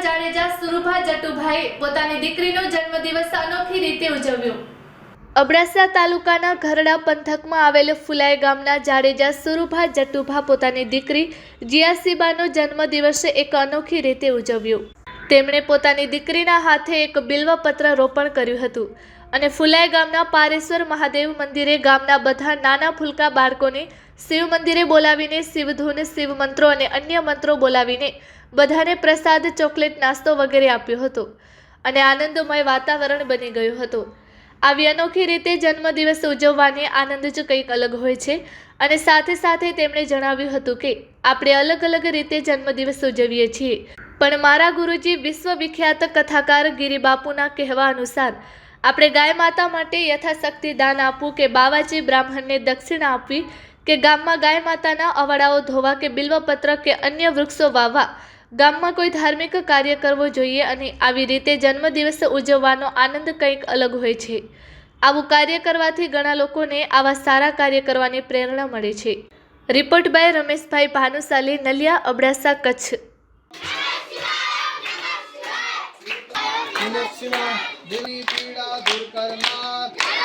જટુભાઈ પોતાની દીકરીનો જન્મદિવસ અનોખી રીતે ઉજવ્યો. અબડાસા તાલુકાના ઘરડા પંથકમાં આવેલ ફુલાય ગામના જાડેજા સુરુભા જટુભા પોતાની દીકરી જીયાસીબાનો જન્મદિવસ એક અનોખી રીતે ઉજવ્યો. તેમણે પોતાની દીકરીના હાથે એક બિલ્વપત્ર રોપણ કર્યું હતું અને ફુલાઈ ગામના પારેશ્વર મહાદેવ મંદિરે ગામના બધા નાના ફૂલકા બાળકોને શિવ મંદિરે બોલાવીને શિવધૂન શિવ મંત્રો અને અન્ય મંત્રો બોલાવીને બધાને પ્રસાદ, ચોકલેટ, નાસ્તો વગેરે આપ્યો હતો અને આનંદમય વાતાવરણ બની ગયું હતું. આવી અનોખી રીતે જન્મદિવસ ઉજવવાની આનંદ જ કંઈક અલગ હોય છે અને સાથે સાથે તેમણે જણાવ્યું હતું કે, આપણે અલગ અલગ રીતે જન્મદિવસ ઉજવીએ છીએ. પણ મારા ગુરુજી વિશ્વવિખ્યાત કથાકાર ગિરિબાપુના કહેવા અનુસાર, આપણે ગાય માતા માટે યથાશક્તિ દાન આપવું કે બાવાજી બ્રાહ્મણને દક્ષિણા આપવી કે ગામમાં ગાય માતાના અવાડાઓ ધોવા કે બિલ્વપત્ર કે અન્ય વૃક્ષો વાવવા. ગામમાં કોઈ ધાર્મિક કાર્ય કરવો જોઈએ અને આવી રીતે જન્મદિવસ ઉજવવાનો આનંદ કંઈક અલગ હોય છે. આવું કાર્ય કરવાથી ઘણા લોકોને આવા સારા કાર્ય કરવાની પ્રેરણા મળે છે. Report by Rameshbhai Bhanushali, Naliya Abdasa, Kutch. દેવી પીડા દૂર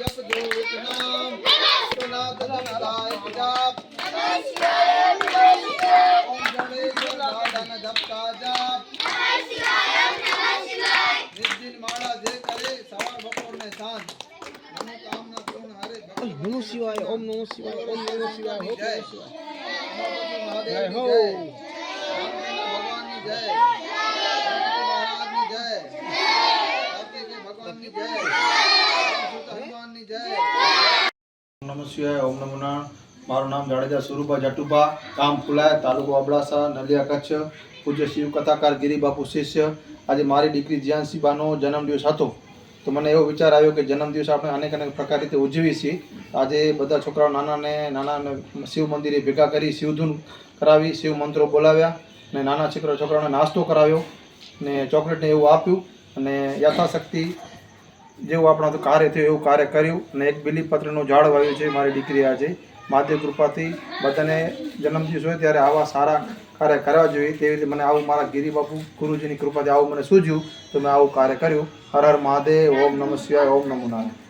જપ દૂત નામ સનાતન નારાયણ જાપ ઓમ ગણેશ દાદાના જપતા જાપ નિર્જિન માળા જે કરે સવાર બપોર ને સાંજ મનોકામના પૂર્ણ હરે ભગવાન નમો શિવાય ઓમ નમો શિવાય ઓમ નમો શિવાય ઓમ નમો શિવાય જય હો. ભગવાનની જય ગણપતિ મહારાજની જય કાર્તિકેય ભગવાનની જય રામસૂત હનુમાનની જય નમઃ ઓમ નમો મારું નામ જાડેજા સુરુભા જટુભા. ગામ ફુલાય તાલુકો અબડાસા નલિયા કચ્છ. પૂજ્ય શિવ કથાકાર ગિરિબાપુ શિષ્ય. આજે મારી દીકરી જીયાનસીબાનો જન્મદિવસ હતો. તો મને એવો વિચાર આવ્યો કે જન્મદિવસ આપણે અનેક અનેક પ્રકાર રીતે ઉજવીએ છીએ. આજે બધા છોકરાઓ નાના ને નાના શિવ મંદિરે ભેગા કરી શિવધૂન કરાવી, શિવ મંત્રો બોલાવ્યા ને નાના છોકરા છોકરાઓને નાસ્તો કરાવ્યો ને ચોકલેટને એવું આપ્યું અને યથાશક્તિ જેવું આપણા કાર્ય થયું, એવું કાર્ય કર્યું અને એક બીલીપત્રનું ઝાડ વાવ્યું છે મારી દીકરી આજે. મહાદેવ કૃપાથી બધાને જન્મદિવસ હોય ત્યારે આવા સારા કાર્ય કરવા જોઈએ. તેવી રીતે મને આવું મારા ગિરિબાપુ ગુરુજીની કૃપાથી આવું મને સૂજ્યું તો મેં આવું કાર્ય કર્યું. હર હર મહાદેવ, ઓમ નમઃ શિવાય, ઓમ નમો નારાયણ.